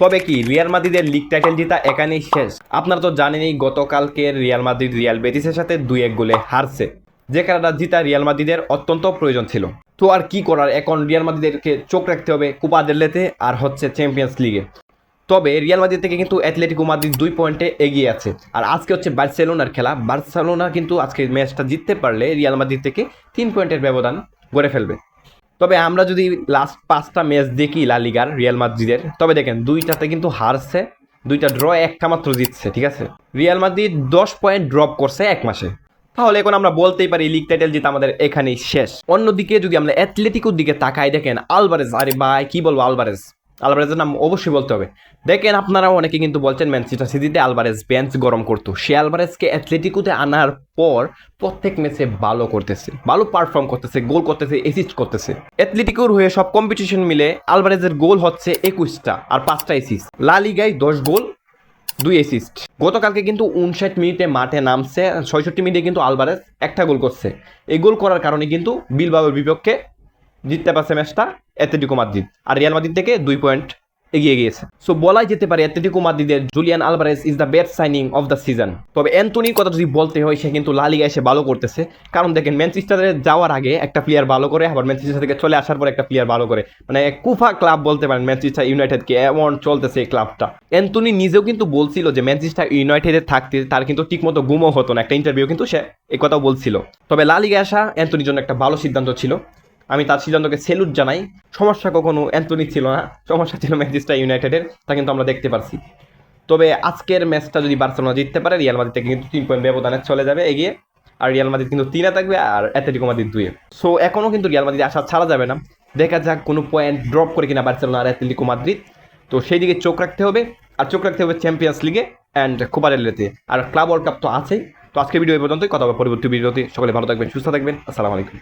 তবে কি, রিয়াল মাদ্রিদের লিগ টাইটেল জিতা এখানেই শেষ? আপনারা তো জানেনই গতকালকের রিয়াল মাদ্রিদ, রিয়াল বেটিসের সাথে দুই এক গোলে হারছে, যে খেলাটা জিতা রিয়াল মাদ্রিদের অত্যন্ত প্রয়োজন ছিল। তো আর কি করার, এখন রিয়াল মাদ্রিদেরকে চোখ রাখতে হবে কুপা দেলেতে আর হচ্ছে চ্যাম্পিয়ন্স লিগে তবে রিয়াল মাদ্রিদ থেকে কিন্তু অ্যাথলেটিকো মাদ্রিদ দুই পয়েন্টে এগিয়ে আছে। আর আজকে হচ্ছে বার্সেলোনার খেলা। বার্সেলোনা কিন্তু আজকে ম্যাচটা জিততে পারলে রিয়াল মাদ্রিদ থেকে তিন পয়েন্টের ব্যবধান গড়ে ফেলবে। তবে আমরা যদি লাস্ট পাঁচটা ম্যাচ দেখি লালিগার রিয়াল মাদ্রিদের তবে দেখেন দুইটাতে কিন্তু হারছে, দুইটা ড্র একটা মাত্র জিতছে, ঠিক আছে? রিয়াল মাদ্রিদ দশ পয়েন্ট ড্রপ করছে এক মাসে। তাহলে এখন আমরা বলতেই পারি লিগ টাইটেল জিত আমাদের এখানেই শেষ। অন্যদিকে যদি আমরা অ্যাথলেটিকোর দিকে তাকাই দেখেন আলবারেজ আরে ভাই, কি বলব আলবারেজ আলবারেজের নাম অবশ্যই বলতে হবে। দেখেন আপনারা অনেকে কিন্তু বলছেন ম্যানচেস্টার সিটিতে আলবারেজ বেঞ্চ গরম করতো। সে আলবারেজকে অ্যাথলেটিকোতে আনার পর প্রত্যেক ম্যাচে ভালো করতেছে, ভালো পারফর্ম করতেছে গোল করতেছে এসিস্ট করতেছে। অ্যাথলেটিকোর হয়ে সব কম্পিটিশন মিলে আলবারেজের গোল হচ্ছে একুশটা আর পাঁচটা এসিস্ট লা লিগায় দশ গোল দুই অ্যাসিস্ট গতকালকে কিন্তু উনষাট মিনিটে মাঠে নামছে, ছয়ষট্টি মিনিটে কিন্তু আলবারেজ একটা গোল করছে। এই গোল করার কারণে কিন্তু বিলবাওয়ের বিপক্ষে জিততে পারছে ম্যাচটা অ্যাথলেটিকো মাদ্রিদ। আর রিয়াল মাদ্রিদ থেকে দুই পয়েন্ট এগিয়ে গিয়েছে। সো বলাই যেতে পারে অ্যাথলেটিকো মাদ্রিদের Julian Alvarez is the best signing of the season তবে অ্যান্টনির কথা যদি বলতে হয়, সে কিন্তু লালিগা এসে ভালো করতেছে। কারণ দেখেন ম্যানচেস্টারে যাওয়ার আগে একটা প্লেয়ার ভালো করে, আবার ম্যানচেস্টার থেকে চলে আসার পর একটা প্লেয়ার ভালো করে। মানে কুফা ক্লাব বলতে পারেন ম্যানচেস্টার ইউনাইটেডকে এমন চলতেছে এই ক্লাবটা অ্যান্টনি নিজেও কিন্তু বলছিল যে ম্যানচেস্টার ইউনাইটেডে থাকতে, তার কিন্তু ঠিকমতো গুমও হতো না। একটা ইন্টারভিউ কিন্তু সে এই কথাও বলছিল। তবে লালিগা আসা অ্যান্টনির জন্য একটা ভালো সিদ্ধান্ত ছিল। আমি তার সিদ্ধান্তকে সেলুট জানাই। সমস্যা কখনো অ্যান্টনি ছিল না, সমস্যা ছিল ম্যানচেস্টার ইউনাইটেডের, তা কিন্তু আমরা দেখতে পারছি। তবে আজকের ম্যাচটা যদি বার্সেলোনা জিততে পারে, রিয়াল মাদ্রিদ থেকে কিন্তু তিন পয়েন্ট ব্যবধানে চলে যাবে, এগিয়ে। আর রিয়াল মাদ্রিদ কিন্তু তিনে থাকবে আর অ্যাথলেটিকো মাদ্রিদ দুয়ে। সো এখনও কিন্তু রিয়াল মাদ্রিদ আসা ছাড়া যাবে না। দেখা যাক কোনো পয়েন্ট ড্রপ করে কিনা বার্সেলোনা আর অ্যাথলেটিকো মাদ্রিদ। তো সেই দিকে চোখ রাখতে হবে, আর চোখ রাখতে হবে চ্যাম্পিয়ন্স লিগে অ্যান্ড কোপারেলেতে আর ক্লাব ওয়ার্ল্ড কাপ তো আছেই। তো আজকের ভিডিও এই পর্যন্তই, কথা হবে পরবর্তী ভিডিওতে। সকলে ভালো থাকবেন, সুস্থ থাকবেন। আসসালামু আলাইকুম।